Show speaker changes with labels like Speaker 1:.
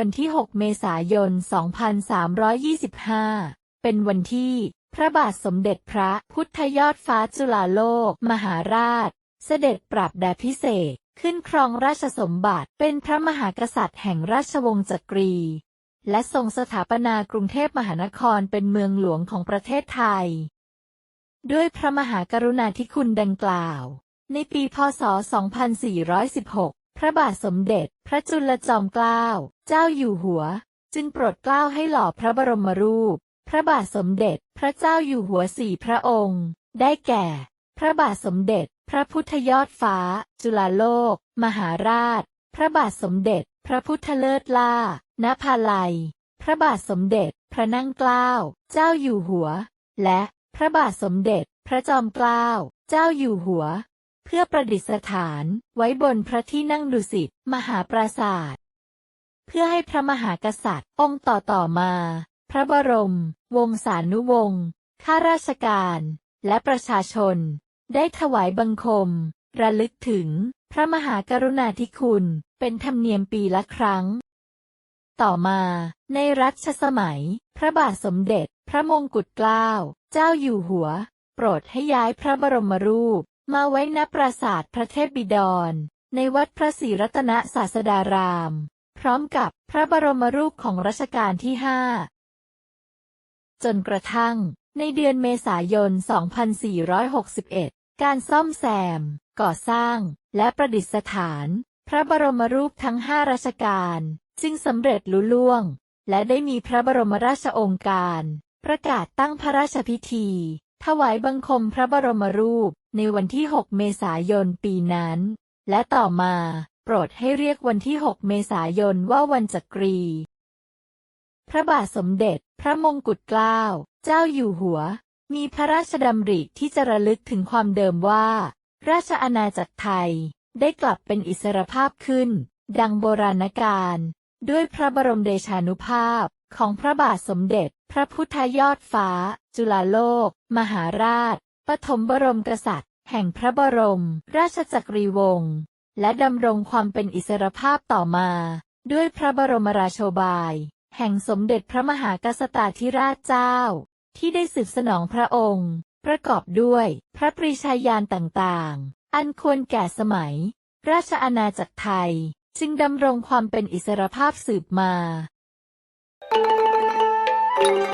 Speaker 1: วันที่ 6 เมษายน 2325 เป็นวันที่พระบาทสมเด็จพระพุทธยอดฟ้าจุฬาโลก มหาราช เสด็จปรับแด่พิเศษขึ้นครองราชสมบัติเป็นพระมหากษัตริย์แห่งราชวงศ์จักรี และทรงสถาปนากรุงเทพมหานครเป็นเมืองหลวงของประเทศไทย ด้วยพระมหากรุณาธิคุณดังกล่าว ในปีพศ 2416 พระบาทสมเด็จ พระจุลจอมเกล้า เจ้าอยู่หัว จึงโปรดเกล้าให้หล่อพระบรมรูป พระบาทสมเด็จ พระเจ้าอยู่หัวสี่พระองค์ ได้แก่ พระบาทสมเด็จ พระพุทธยอดฟ้า จุฬาโลก มหาราช พระบาทสมเด็จ พระพุทธเลิศล่าณภาลัย พระบาทสมเด็จ พระนั่งเกล้า เจ้าอยู่หัว และพระบาทสมเด็จ พระจอมเกล้า เจ้าอยู่หัว เพื่อประดิษฐานไว้บนพระที่นั่งดุสิตมหาปราศาสตร์เพื่อให้พระมหากษัตริย์องค์ต่อต่อมา พระบรม วงศานุวงศ์ข้าราชการ และประชาชน ได้ถวายบังคม ระลึกถึงพระมหากรุณาธิคุณ เป็นธรรมเนียมปีละครั้ง ต่อมาในรัชสมัย พระบาทสมเด็จ พระมงกุฎเกล้า เจ้าอยู่หัว โปรดให้ย้ายพระบรมรูป มาไว้ณปราสาทพระเทพบิดร ในวัดพระศรีรัตนศาสดาราม พร้อมกับพระบรมรูปของรัชกาลที่ห้าจนกระทั่ง ในเดือนเมษายน 2461 การซ่อมแซม ก่อสร้าง และประดิษฐาน พระบรมรูปทั้งห้ารัชกาลจึงสำเร็จลุล่วง และได้มีพระบรมราชองค์การ ประกาศตั้งพระราชพิธีถวายบังคมพระบรมรูปในวันที่ 6 เมษายนปีนั้น และต่อมาโปรดให้เรียกวันที่ 6 เมษายนว่าวันจักรี พระบาทสมเด็จ พระมงกุฎเกล้า เจ้าอยู่หัว มีพระราชดำริที่จะระลึกถึงความเดิมว่า ราชอาณาจักรไทยได้กลับเป็นอิสรภาพขึ้น ดังโบราณกาลด้วยพระบรมเดชานุภาพของพระบาทสมเด็จ พระพุทธยอดฟ้า จุฬาโลก มหาราช ปฐมบรมกษัตริย์ แห่งพระบรม ราชจักรีวงศ์ และดำรงความเป็นอิสรภาพต่อมา ด้วยพระบรมราโชบาย แห่งสมเด็จพระมหากษัตริย์ธิราชเจ้า ที่ได้สืบสนองพระองค์ ประกอบด้วยพระปรีชาญาณต่างๆ อันควรแก่สมัย ราชอาณาจักรไทย จึงดำรงความเป็นอิสรภาพสืบมา Thank you.
Speaker 2: Thank you.